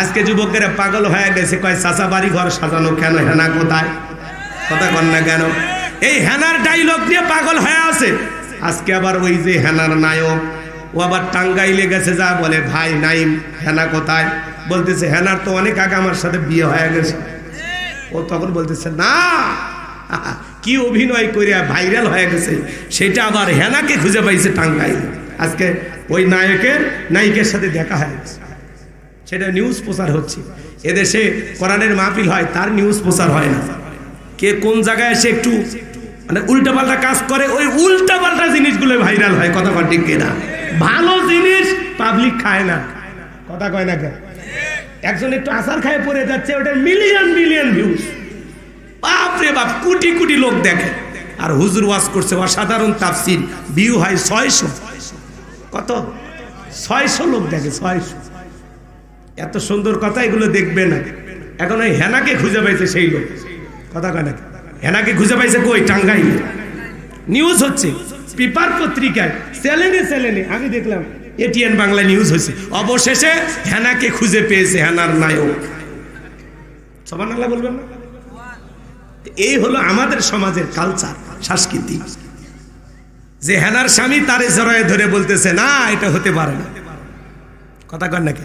আজকে যুবকেরা পাগল হয়ে গেছে, কয়, চাচা বাড়ি ঘর সাজানো কেন? হেনা কোথায়? কথা কন না কেন? এই হেনার ডাইলগ দিয়ে পাগল হয়ে আছে। আজকে আবার ওই যে হেনার নায়ক, ও আবার টাঙ্গাইলে গেছে যা বলে, ভাই নাইম, হেনা কোথায়? বলতেছে, হেনার তো অনেক আগে আমার সাথে বিয়ে হয়ে গেছে। ও তখন বলতেছে, না, কি অভিনয় করিয়া ভাইরাল হয়ে গেছে, সেটা আবার হেনাকে খুঁজে পাইছে টাঙ্গাইলে। আজকে ওই নায়কের, নায়িকের সাথে দেখা হয়ে গেছে। সেটা নিউজ প্রচার হচ্ছে। এদেশে কোরআনের মাহফিল হয়, তার নিউজ প্রচার হয় না। কে কোন জায়গায় এসে একটু মানে উল্টাপাল্টা কাজ করে, ওই উল্টাপাল্টা জিনিসগুলো ভাইরাল হয়, কথা কয় ঠিক না ভালো জিনিস পাবলিক খায় না। কথা কয় না কেন? একজন একটু আসার খায়, পড়ে যাচ্ছে ওটা মিলিয়ন মিলিয়ন ভিউজ বাপরে বাপ, কোটি কোটি লোক দেখে। আর হুজুর ওয়াজ করছে, অসাধারণ তাফসির। ভিউ হয় ছয়শো। কত? ছয়শো লোক দেখে, ছয়শো। এত সুন্দর কথা এগুলো দেখবে না। এখন ওই হেনাকে খুঁজে পাইছে সেই লোক। কথা কয় নাকি হেনাকে খুঁজে পাইছে কই? টাঙ্গাইলে। নিউজ হচ্ছে। পেপার পত্রিকায় চ্যানেলে চ্যানেলে আমি দেখলাম এটিএন বাংলা নিউজ হয়েছে। অবশেষে হেনাকে খুঁজে পেয়েছে হেনার নায়ক। সবার নালা বলবেন না? এই হলো আমাদের সমাজের কালচার সংস্কৃতি যে হেনার স্বামী তারে জড়ায় ধরে বলতেছে, না, এটা হতে পারে না। কথা কর নাকি?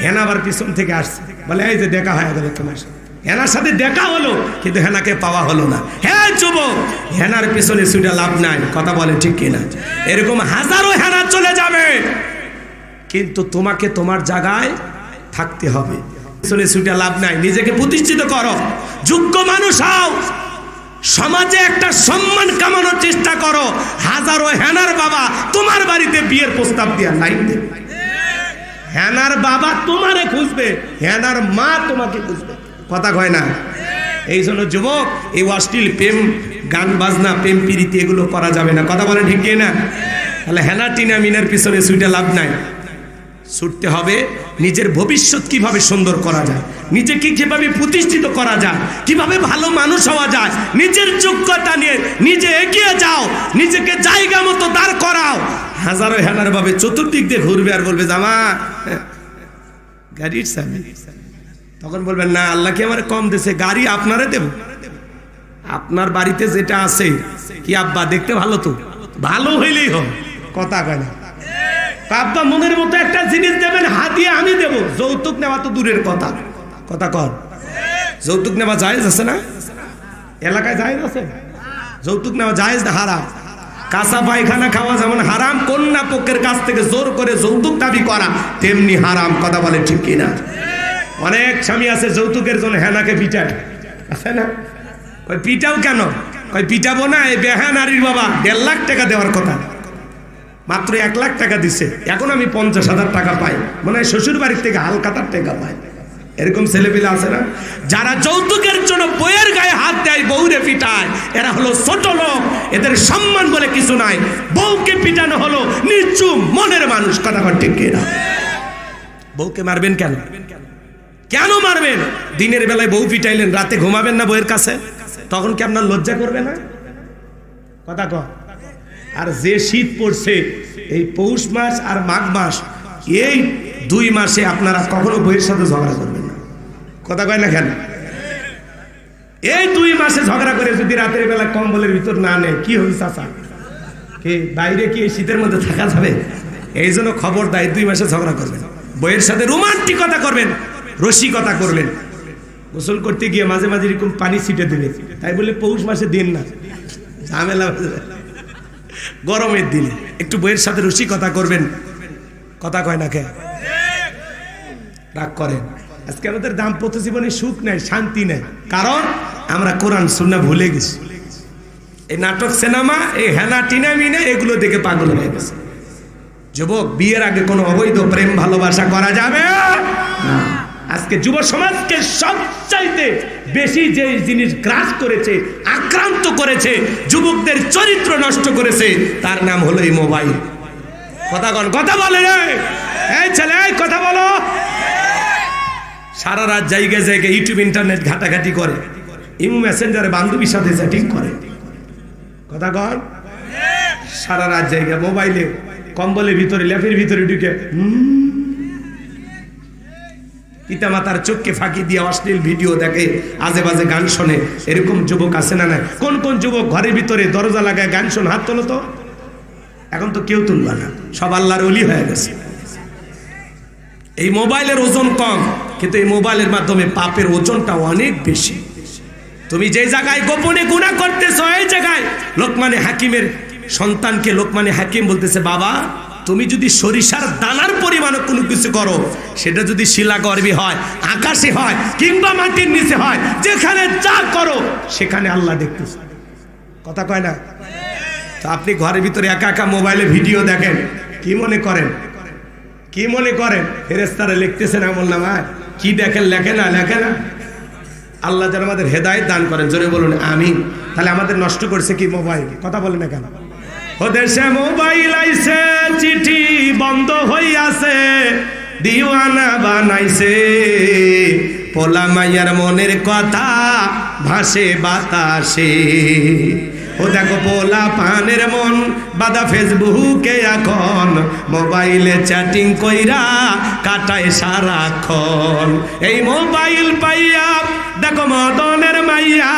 হেনা আবার পিছন থেকে আসছে। বলে, এই যে দেখা হয়ে গেল তোমার সাথে। হেনার সাথে দেখা হলো, কিন্তু হেনাকে পাওয়া হলো না। হ্যাঁ যুবক! হেনার পিছনে ছুটে লাভ নাই, কথা বলে ঠিক কিনা। এরকম হাজারো হেনা চলে যাবে। কিন্তু তোমাকে তোমার জায়গায় থাকতে হবে। পিছনে ছুটে লাভ নাই, নিজেকে প্রতিষ্ঠিত করো। যোগ্য মানুষ হও। সমাজে একটা সম্মান কামানোর চেষ্টা করো। হাজারো হেনার বাবা তোমার বাড়িতে বিয়ের প্রস্তাব দিয়ে লাইন দেবে। হেনার বাবা তোমারে খুঁজবে, হেনার মা তোমাকে খুঁজবে। কথা কয় না? এই জন্য যুবক, এই অশ্লীল প্রেম, গান, বাজনা, প্রেম, পিরিতি, এগুলো করা যাবে না। কথা বলে ঠিক না তাহলে হেনা, টিনা, মিনার পিছনে সুইটা লাভ নাই। ছুটতে হবে। নিজের ভবিষ্যৎ কীভাবে সুন্দর করা যায়? নিজেকে কীভাবে প্রতিষ্ঠিত করা যায়, কীভাবে ভালো মানুষ হওয়া যায়, নিজের যোগ্যতা নিয়ে নিজে এগিয়ে যাও, নিজেকে জায়গা মতো দাঁড় করাও। হাজারো হেনার ভাবে চতুর্দিক দিয়ে ঘুরবে আর বলবে, জামা, গাড়ির সামনে। তখন বলবেন, না, আল্লাহ কি আমার কম দেশে গাড়ি আপনারে দেব? আপনার বাড়িতে যেটা আছে, কি আব্বা, দেখতে ভালো তো? ভালো হইলেই হবে। কথা কয় না। আব্বা মনের মতো একটা জিনিস দেবেন, হাতিয়ে আমি দেব। যৌতুক নেওয়া তো দূরের কথা। কথা কর যৌতুক নেওয়া জায়েজ আছে না? এলাকায় জায়েজ আছে? যৌতুক নেওয়া জায়েজ হারাম? কাঁচা পায়খানা খাওয়া যেমন হারাম, কন্যা পক্ষের কাছ থেকে জোর করে যৌতুক দাবি করা তেমনি হারাম। কথা বলে ঠিক কিনা? অনেক স্বামী আছে যৌতুকের জন্য হেনাকে পিটায়। আছে না? পিটাও কেন? পিটাবো না, এই বেহা নারীর বাবা, দেড় লাখ টাকা দেওয়ার কথা। মাত্র এক লাখ টাকা দিছে। এখন আমি পঞ্চাশ হাজার টাকা পাই। মনে শ্বশুর বাড়ির থেকে হালকাতার টাকা পাই। এরকম ছেলেপিলে আছে না? যারা যৌতুকের জন্য বইয়ের গায়ে হাত দেয়, বউরে পিটায়, এরা হলো ছোট লোক। এদের সম্মান বলে কিছু নাই। বউকে পিটানো হলো নিচু মনের মানুষ। কথা ঠিক কিনা? বউকে মারবেন কেন? কেন মারবেন? দিনের বেলায় বউ পিটাইলেন, রাতে ঘুমাবেন না বইয়ের কাছে? তখন কি আপনার লজ্জা করবে না? কথা কর আর যে শীত পড়ছে, এই পৌষ মাস আর মাঘ মাস, এই দুই মাসে আপনারা কখনো বইয়ের সাথে ঝগড়া করবেন না। কথা কয় না কেন? এই দুই মাসে ঝগড়া করে যদি রাতের বেলা কম্বলের ভিতর না নেয় কি হবে চাচা? কি, বাইরে কি এই শীতের মধ্যে থাকা যাবে? এই জন্য খবর দেয়, দুই মাসে ঝগড়া করবেন। বইয়ের সাথে রোমান্টিকতা করবেন, রসিকতা করবেন গোসল করতে গিয়ে মাঝে মাঝে এরকম পানি ছিটে দেবে। তাই বলে পৌষ মাসে দিন না। ঝামেলা। গরমের দিনে। একটু বইয়ের সাথে রসিকতা করবেন। কথা কয় না কে? রাগ করেন। আজকে আমাদের দাম্পত্য জীবনে সুখ নেই, শান্তি নেই। কারণ আমরা কোরআন শুনে ভুলে গেছি। এই নাটক, সিনেমা, এই হেনা টিনা মিনা, এগুলো দেখে পাগল হয়ে গেছে। যুবক, বিয়ের আগে কোনো অবৈধ প্রেম ভালোবাসা করা যাবে? আজকে যুব সমাজকে সবচাইতে বেশি যে জিনিস গ্রাস করেছে, আক্রান্ত করেছে, যুবকদের চরিত্র নষ্ট করেছে, তার নাম হলো এই মোবাইল। কথা কন কথা বলে এই ছেলে কথা বলো। সারা রাত জায়গায় জায়গায় ইউটিউব, ইন্টারনেট ঘাটাঘাটি করে। ইমু মেসেঞ্জারে বান্ধবীর সাথে চ্যাটিং করে। কথা কন সারা রাত জায়গায় মোবাইলে, কম্বলের ভিতরে, ল্যাপের ভিতরে ঢুকে। পিতামাতার চোখকে ফাঁকি দিয়ে অশ্লীল ভিডিও দেখে, আজে বাজে গান শোনে। এরকম যুবক আছে না না কোন কোন যুবক ঘরের ভিতরে দরজা লাগায় গান শোন? হাত তোলো তো। এখন তো কেউ তুলবা না। সব আল্লাহর অলি হয়ে গেছে। এই মোবাইলের ওজন কম, কিন্তু এই মোবাইলের মাধ্যমে পাপের ওজনটা অনেক বেশি। তুমি যে জায়গায় গোপনে গুণা করতেছো, এই জায়গায় লোকমানে হাকিমের সন্তানকে লোকমানে হাকিম বলতেছে, বাবা তুমি যদি সরিষার দানার পরিমাণ কোনো কিছু করো, সেটা যদি শিলা গর্বী হয়, আকাশে হয়, কিংবা মাটির নিচে হয়, যেখানে যা করো, সেখানে আল্লাহ দেখতেছে। কথা কয় না? তো আপনি ঘরের ভিতরে একা একা মোবাইলে ভিডিও দেখেন, কি মনে করেন? কি মনে করেন? ফেরেস্তারা লিখতেছেন আমল নামায়। কি দেখেন, লেখে না লেখে না? আল্লাহ যেন আমাদের হেদায়ত দান করেন। জোরে বলুন আমি তাহলে আমাদের নষ্ট করছে কি মোবাইল? কথা বলে না কেন? ও দেশে মোবাইল আইছে, চিঠি বন্ধ হইয়াছে, দিওয়ানা বানাইছে। পোলা মাইয়ার মনের কথা ভাসে বাতাসে। ও দেখো পোলা পানের মন, বাদা ফেসবুকে এখন। মোবাইলে চ্যাটিং কইরা কাটায় সারাক্ষণ। এই মোবাইল পাইয়া, দেখো মদনের মাইয়া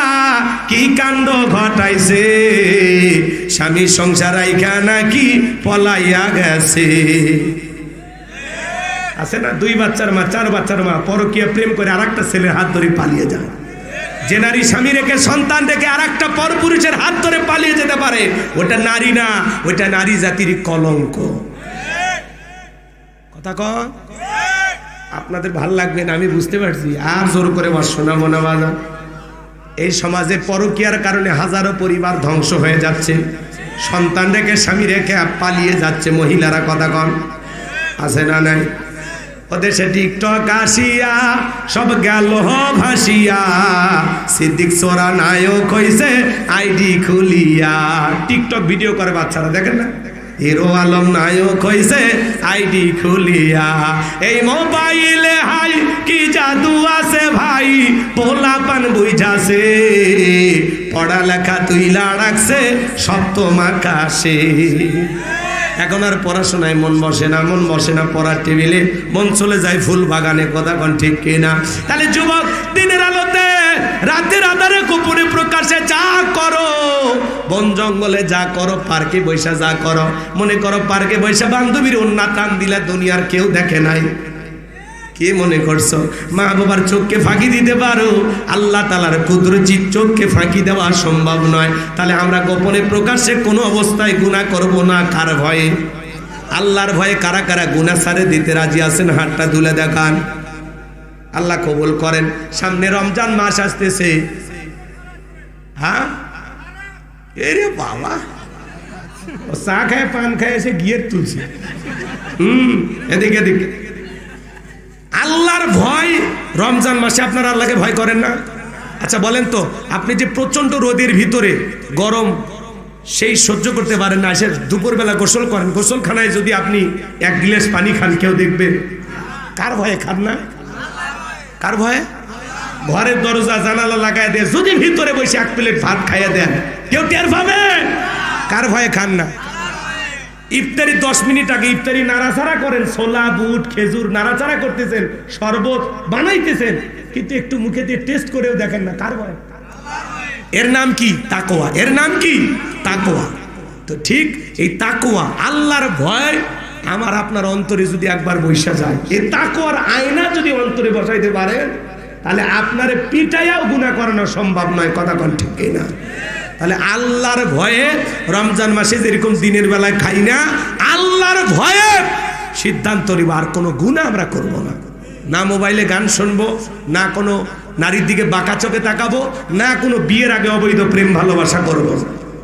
কি কাণ্ড ঘটাইছে? স্বামী সংসার আইখা নাকি পলাইয়া গেছে। আছে না? দুই বাচ্চার মা, চার বাচ্চার মা, পরকীয় প্রেম করে আর একটা ছেলের হাত ধরে পালিয়ে যায়। যে নারী স্বামী রেখে, সন্তান রেখে আর একটা পরপুরুষের হাত ধরে পালিয়ে যেতে পারে, ওটা নারী না, ওটা নারী জাতির কলঙ্ক। কথা ক আপনাদের ভালো লাগবে না, আমি বুঝতে পারছি। আর জোর করে আমার শোনা মনে বাজা এই সমাজে পরকীয়ার কারণে হাজারো পরিবার ধ্বংস হয়ে যাচ্ছে। সন্তান রেখে, স্বামী রেখে পালিয়ে যাচ্ছে মহিলারা, কথা কন। আছে না নাই? ওদেশে টিকটক আসিয়া সব গেল ভাসিয়া। সিদ্দিক সোরা নায়ক হইছে, আইডি খুলিয়া। টিকটক ভিডিও করে বাচ্চারা, দেখেন না? হিরো আলম নায়ক হইছে আইডি খুলিয়া। এই মোবাইলে হাই, কি জাদু আছে ভাই? পোলা পান বুঝাছে। পড়ালেখা তুইলা রাখছে, সপ্তম আকাশে। এখন আর পড়াশোনায় মন বসে না, মন বসে না পড়ার টেবিলে। মন চলে যায় ফুল বাগানে কথা কোন ঠিক কিনা। তাহলে যুবক, দিনের আলোতে রাতের আধারে গোপনে প্রকাশে যা করো, বন জঙ্গলে যা করো, পার্কে বৈশা যা করো। মনে করো পার্কে বৈশা বান্ধবীর উন্না টান দিলে দুনিয়ার কেউ দেখে নাই। কে মনে করছ? মা বাবার চোখকে ফাঁকি দিতে পারো। আল্লাহ তালার কুদরচিত চোখকে ফাঁকি দেওয়া সম্ভব নয়। তাহলে আমরা গোপনে প্রকাশ্যে কোনো অবস্থায় গুণা করব না, কার ভয়ে? আল্লাহর ভয়ে কারা কারা গুণা সারে দিতে রাজি আছেন? হাতটা তুলে দেখান। আল্লাহ কবুল করেন। সামনে রমজান মাস আসতেছে। হ্যাঁ? এরে বাবা। ও চা খায়, পান খায়, এসে গিয়ে তুলছে। হুম, এদিকে এদিকে। আল্লাহর ভয় রমজান মাসে আপনারা আল্লাহকে ভয় করেন না? আচ্ছা বলেন তো, আপনি যে প্রচণ্ড রোদের ভিতরে গরম, সেই সহ্য করতে পারেন না, এসে দুপুরবেলা গোসল করেন। গোসলখানায় যদি আপনি এক গ্লাস পানি খান, কেউ দেখবেন কার ভয়ে খান না? কার ভয়ে? ঘরের দরজা জানালা লাগায় দেয় যদি ভিতরে বসে এক প্লেট ভাত খাইয়ে দেন। কেউ টের পাবে? কার ভয়ে খান না? ইফতারি দশ মিনিট আগে ইফতারি নাড়াচাড়া করেন, ছোলা, বুট, খেজুর নাড়াচাড়া করতেছেন, শরবত বানাইতেছেন, কিন্তু একটু মুখে দিয়ে টেস্ট করেও দেখেন না, কার ভয়? এর নাম কি? তাকোয়া এর নাম কি? তাকোয়া তো ঠিক এই তাকোয়া আল্লাহর ভয় আমার আপনার অন্তরে যদি একবার বৈশা যায়। এ এই তাকোয়ার আয়না যদি অন্তরে বসাইতে পারেন তাহলে আপনার পিটাইয়াও গুণা করানো সম্ভব নয়, কথা কন ঠিক না তাহলে আল্লাহর ভয়ে রমজান মাসে যেরকম দিনের বেলায় খাই না, আল্লাহর ভয়ে সিদ্ধান্ত নিব, আর কোনো গুণা আমরা করব না। না মোবাইলে গান শুনব, না কোনো নারীর দিকে বাঁকা চোখে তাকাবো, না কোনো বিয়ের আগে অবৈধ প্রেম ভালোবাসা করব।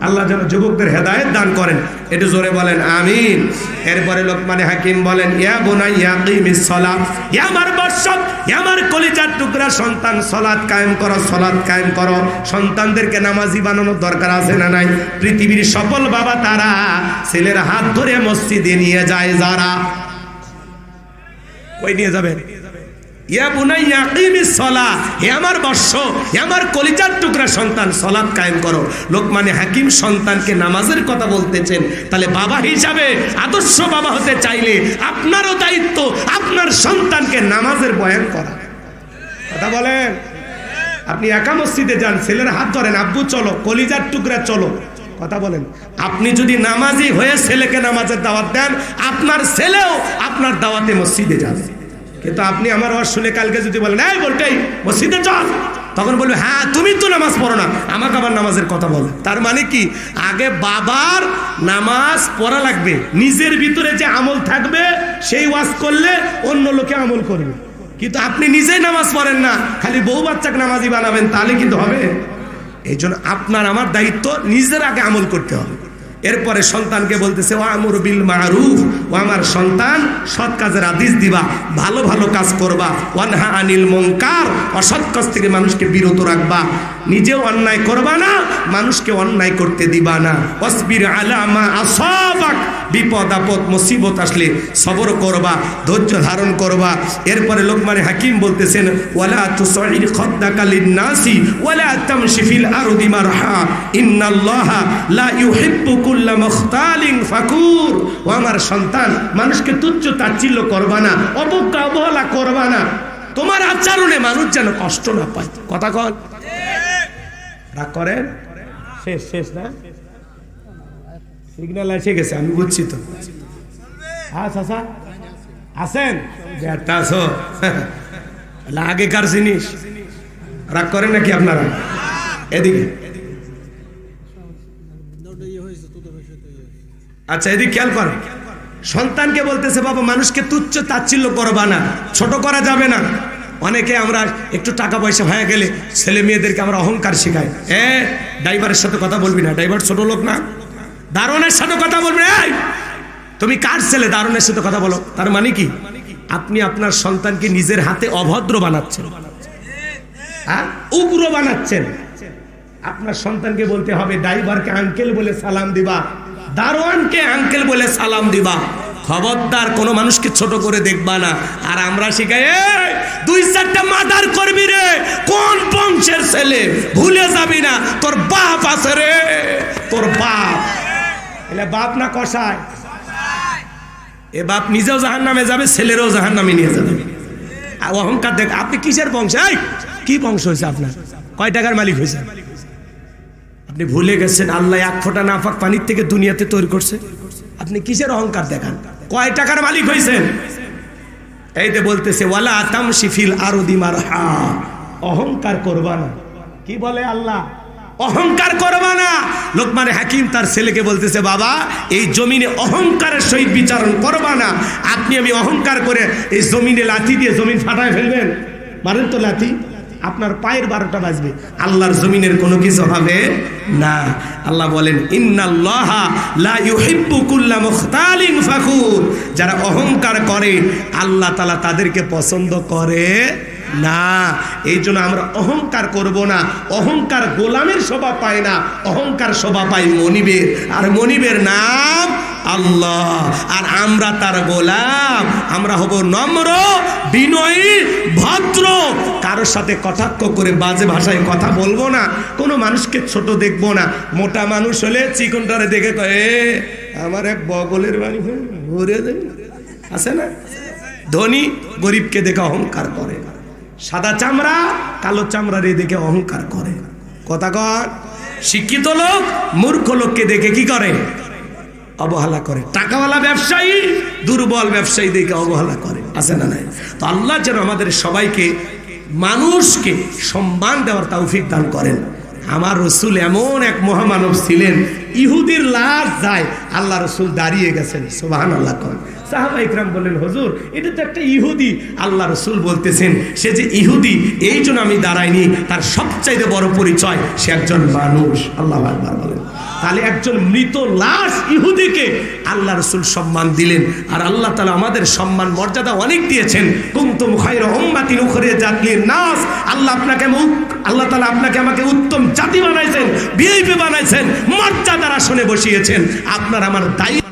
আল্লাহ যেন যুবকদের হেদায়ত দান করেন। একটু জোরে বলেন, আমিন। এরপরে লোকমানে হাকিম বলেন, ইয়া বোনাই, ইয়া কিমিস সালাত, ইয়া আমার বর্ষক, ইয়া আমার কলিজার টুকরা, সন্তান সলাৎ কায়েম করো সলাৎ কায়েম করো। সন্তানদেরকে নামাজি বানানোর দরকার আছে না নাই? পৃথিবীর সফল বাবা তারা ছেলের হাত ধরে মসজিদে নিয়ে যায় যারা। কই নিয়ে যাবেন? ইয়া সলা হে আমার কলিজার টুকরা সন্তান কায়েম করো। হাকিম সন্তানকে নামাজের কথা বলতেছেন। তাহলে বাবা হিসাবে, আদর্শ বাবা হতে চাইলে আপনারও দায়িত্ব আপনার সন্তানকে নামাজের বয়ান করা। কথা বলেন? আপনি একা মসজিদে যান, ছেলের হাত ধরেন, আব্বু চলো, কলিজার টুকরা চলো। কথা বলেন। আপনি যদি নামাজি হয়ে ছেলেকে নামাজের দাওয়াত দেন, আপনার ছেলেও আপনার দাওয়াতে মসজিদে যাবে। কিন্তু আপনি আমার ওয়াজ শুনে কালকে যদি বলেন, এই বলতেই মসজিদে চল। তখন বলবে হ্যাঁ তুমি তো নামাজ পড়ো না, আমাকে আবার নামাজের কথা বলো। তার মানে কি? আগে বাবার নামাজ পড়া লাগবে, নিজের ভিতরে যে আমল থাকবে, সেই ওয়াজ করলে অন্য লোকে আমল করবে। কিন্তু আপনি নিজেই নামাজ পড়েন না, খালি বউ বাচ্চাকে নামাজি বানাবেন, তাহলে কিন্তু হবে। এই জন্য আপনার, আমার দায়িত্ব নিজের আগে আমল করতে হবে। এরপরে সন্তানকে বলতেছে ও আমর বিল মারুফ, ও আমার সন্তান, সৎ কাজের আদেশ দিবা, ভালো ভালো কাজ করবা, ওয়ানহা আনিল মঙ্কার অসৎ কাজ থেকে মানুষকে বিরত রাখবা, নিজেও অন্যায় করবা না, মানুষকে অন্যায় করতে দিবা না। অসবির আলামা আসবাক, বিপদ, আপদ, মুসিবত আসলে সবর করবা, ধৈর্য ধারণ করবা। এরপরে লোকমানে হাকিম বলতেছেন, ওয়ালা তুসাইর খদ্দাকালিন নাসি ওয়ালা তামশি ফিল আরদি মারহা, ইন্নাল্লাহা লা ইউহিব্বু সন্তান, মানুষকে তুচ্ছ তাচ্ছিল্য না অবহেলা না। তোমার মানুষ যেন কষ্ট না কথা রাগ করেন শেষ শেষ না? গেছে, আমি বুঝছি তো। হ্যাঁ আছো। আগেকার জিনিস। রাগ করেন নাকি আপনারা? এদিকে। আচ্ছা এদিকে খেয়াল করেন সন্তানকে বলতেছে, বাবা, মানুষকে তুচ্ছ তাচ্ছিল্য করবা না। ছোট করা যাবে না। অনেকে আমরা একটু টাকা পয়সা হয়ে গেলে ছেলে মেয়েদেরকে আমরা অহংকার শেখাই। এ, ড্রাইভারের সাথে কথা বলবি না। ড্রাইভার ছোট লোক না? দারোয়ানের সাথে কথা বলবি তুমি কার ছেলে? দারোয়ানের সাথে কথা বলো। তার মানে কি? আপনি আপনার সন্তানকে নিজের হাতে অভদ্র বানাচ্ছেন। হ্যাঁ উগ্র বানাচ্ছেন? আপনার সন্তানকে বলতে হবে, ড্রাইভারকে আঙ্কেল বলে সালাম দিবা। দারোয়ানকে আঙ্কেল বলে সালাম দিবা। খবরদার কোনো মানুষকে ছোট করে দেখবা না। আর আমরা শিখাই দুই চারটা মাদার করবি রে। কোন বংশের ছেলে? ভুলে যাবি না। তোর বাপ আছে রে। তোর বাপ। এলে বাপ না কষায় এ বাপ নিজেও জাহান নামে যাবে, ছেলেরও জাহান নামে নিয়ে যাবে। অহংকার দেখ, আপনি কিসের বংশ? কি বংশ হয়েছে আপনার? কয় টাকার মালিক হয়েছে? আপনি ভুলে গেছেন, আল্লাহ এক ফোঁটা নাফাক পানির থেকে দুনিয়াতে তৈরি করছে। আপনি কিসের অহংকার দেখান? কয় টাকার মালিক হয়েছেন এই যে বলতেছে, ওয়ালা আতাম শিফিল আরও দিমার হা অহংকার করবা না। কি বলে আল্লাহ? অহংকার করবা না। লোকমানে হাকিম তার ছেলেকে বলতেছে, বাবা, এই জমিনে অহংকারের সহিত বিচারণ করবা না। আপনি আমি অহংকার করে এই জমিনে লাথি দিয়ে জমিন ফাটায় ফেলবেন। মারেন তো লাথি। আপনার পায়ের বারোটা বাজবে। আল্লাহর জমিনের কোনো কিছু হবে না। আল্লাহ বলেন যারা অহংকার করে, আল্লাহ তালা তাদেরকে পছন্দ করে না, এই জন্য আমরা অহংকার করব না, অহংকার গোলামের শোভা পায় না, অহংকার শোভা পায় মনিবের, আর মনিবের নাম আল্লাহ, আর আমরা তার গোলাম, আমরা হব নম্র, বিনয়ী, ভদ্র, কারোর সাথে কটাক্ষ করে বাজে ভাষায় কথা বলব না, কোনো মানুষকে ছোট দেখব না, মোটা মানুষ হলে চিকনটারে দেখে কয়ে আমার এক বগলের বাড়ি হয়ে দেবে আছে না? ধনী গরিবকে দেখে অহংকার করে। সাদা চামড়া, কালো চামড়ার রে দেখে অহংকার করে। কথা কর শিক্ষিত লোক, মূর্খ লোককে দেখে কি করে? অবহেলা করে। টাকাওয়ালা ব্যবসায়ী, দুর্বল ব্যবসায়ী দেখে অবহেলা করে। আছে না নাই? তো আল্লাহ যেন আমাদের সবাইকে, মানুষকে সম্মান দেওয়ার তৌফিক দান করেন। আমার রসুল এমন এক মহামানব ছিলেন, ইহুদির লাশ যায়, আল্লাহ রসুল দাঁড়িয়ে গেছেন। সোবাহান আল্লাহ করেন সাহাবা ইকরাম বললেন, হজুর, এটা তো একটা ইহুদি। আল্লাহ রসুল বলতেছেন, সে যে ইহুদি, এই জন্য আমি দাঁড়াইনি। তার সবচাইতে বড় পরিচয়, সে একজন মানুষ। আল্লাহ আকবার বলেন। তাহলে একজন মৃত লাশ ইহুদিকে আল্লাহ রসুল সম্মান দিলেন। আর আল্লাহ তালা আমাদের সম্মান, মর্যাদা অনেক দিয়েছেন। কুমতুম খাইর উম্মাতিন উখরে জাতির নাস আল্লাহ আপনাকে আল্লাহ তালা আপনাকে আমাকে উত্তম জাতি বানাইছেন বিএপি বানাইছেন, মর্যাদার আসনে বসিয়েছেন। আপনার আমার দায়িত্ব